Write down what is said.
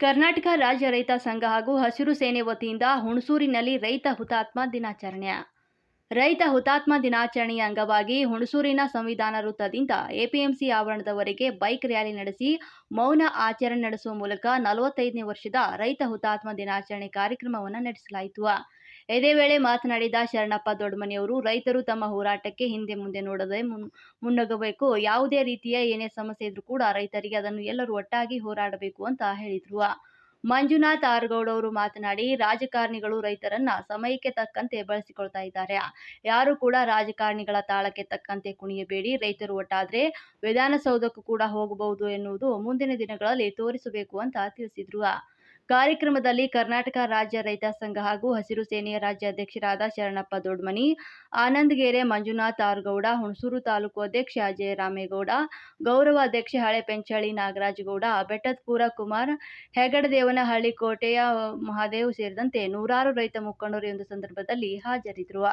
ಕರ್ನಾಟಕ ರಾಜ್ಯ ರೈತ ಸಂಘ ಹಾಗೂ ಹಸಿರು ಸೇನೆ ವತಿಯಿಂದ ಹುಣಸೂರಿನಲ್ಲಿ ರೈತ ಹುತಾತ್ಮ ದಿನಾಚರಣೆ. ರೈತ ಹುತಾತ್ಮ ದಿನಾಚರಣೆಯ ಅಂಗವಾಗಿ ಹುಣಸೂರಿನ ಸಂವಿಧಾನ ವೃತ್ತದಿಂದ ಎಪಿಎಂಸಿ ಆವರಣದವರೆಗೆ ಬೈಕ್ ರ್ಯಾಲಿ ನಡೆಸಿ ಮೌನ ಆಚರಣೆ ನಡೆಸುವ ಮೂಲಕ ನಲವತ್ತೈದನೇ ವರ್ಷದ ರೈತ ಹುತಾತ್ಮ ದಿನಾಚರಣೆ ಕಾರ್ಯಕ್ರಮವನ್ನು ನಡೆಸಲಾಯಿತು. ಇದೇ ವೇಳೆ ಮಾತನಾಡಿದ ಶರಣಪ್ಪ ದೊಡ್ಡಮನಿಯವರು, ರೈತರು ತಮ್ಮ ಹೋರಾಟಕ್ಕೆ ಹಿಂದೆ ಮುಂದೆ ನೋಡದೆ ಮುನ್, ಮುನ್ನಗಬೇಕು. ಯಾವುದೇ ರೀತಿಯ ಏನೇ ಸಮಸ್ಯೆ ಇದ್ರೂ ಕೂಡ ರೈತರಿಗೆ ಅದನ್ನು ಎಲ್ಲರೂ ಒಟ್ಟಾಗಿ ಹೋರಾಡಬೇಕು ಅಂತ ಹೇಳಿದ್ರು. ಮಂಜುನಾಥ್ ಆರ್ಗೌಡ್ ಅವರು ಮಾತನಾಡಿ, ರಾಜಕಾರಣಿಗಳು ರೈತರನ್ನ ಸಮಯಕ್ಕೆ ತಕ್ಕಂತೆ ಬಳಸಿಕೊಳ್ತಾ ಇದ್ದಾರೆ. ಯಾರು ಕೂಡ ರಾಜಕಾರಣಿಗಳ ತಾಳಕ್ಕೆ ತಕ್ಕಂತೆ ಕುಣಿಯಬೇಡಿ. ರೈತರು ಒಟ್ಟಾದ್ರೆ ವಿಧಾನಸೌಧಕ್ಕೂ ಕೂಡ ಹೋಗಬಹುದು ಎನ್ನುವುದು ಮುಂದಿನ ದಿನಗಳಲ್ಲಿ ತೋರಿಸಬೇಕು ಅಂತ ತಿಳಿಸಿದ್ರು. ಕಾರ್ಯಕ್ರಮದಲ್ಲಿ ಕರ್ನಾಟಕ ರಾಜ್ಯ ರೈತ ಸಂಘ ಹಾಗೂ ಹಸಿರು ಸೇನೆಯ ರಾಜ್ಯಾಧ್ಯಕ್ಷರಾದ ಶರಣಪ್ಪ ದೊಡ್ಮನಿ, ಆನಂದಗೆರೆ ಮಂಜುನಾಥ್ ಆರ್ಗೌಡ, ಹುಣಸೂರು ತಾಲೂಕು ಅಧ್ಯಕ್ಷ ಜಯರಾಮೇಗೌಡ ಗೌರವ ಅಧ್ಯಕ್ಷ ಹಳೆ ಪೆಂಚಳಿ ನಾಗರಾಜಗೌಡ ಬೆಟ್ಟದಪುರ ಕುಮಾರ್, ಹೆಗಡದೇವನಹಳ್ಳಿ ಕೋಟೆಯ ಮಹಾದೇವ್ ಸೇರಿದಂತೆ ನೂರಾರು ರೈತ ಮುಖಂಡರು ಒಂದು ಸಂದರ್ಭದಲ್ಲಿ ಹಾಜರಿದ್ದರು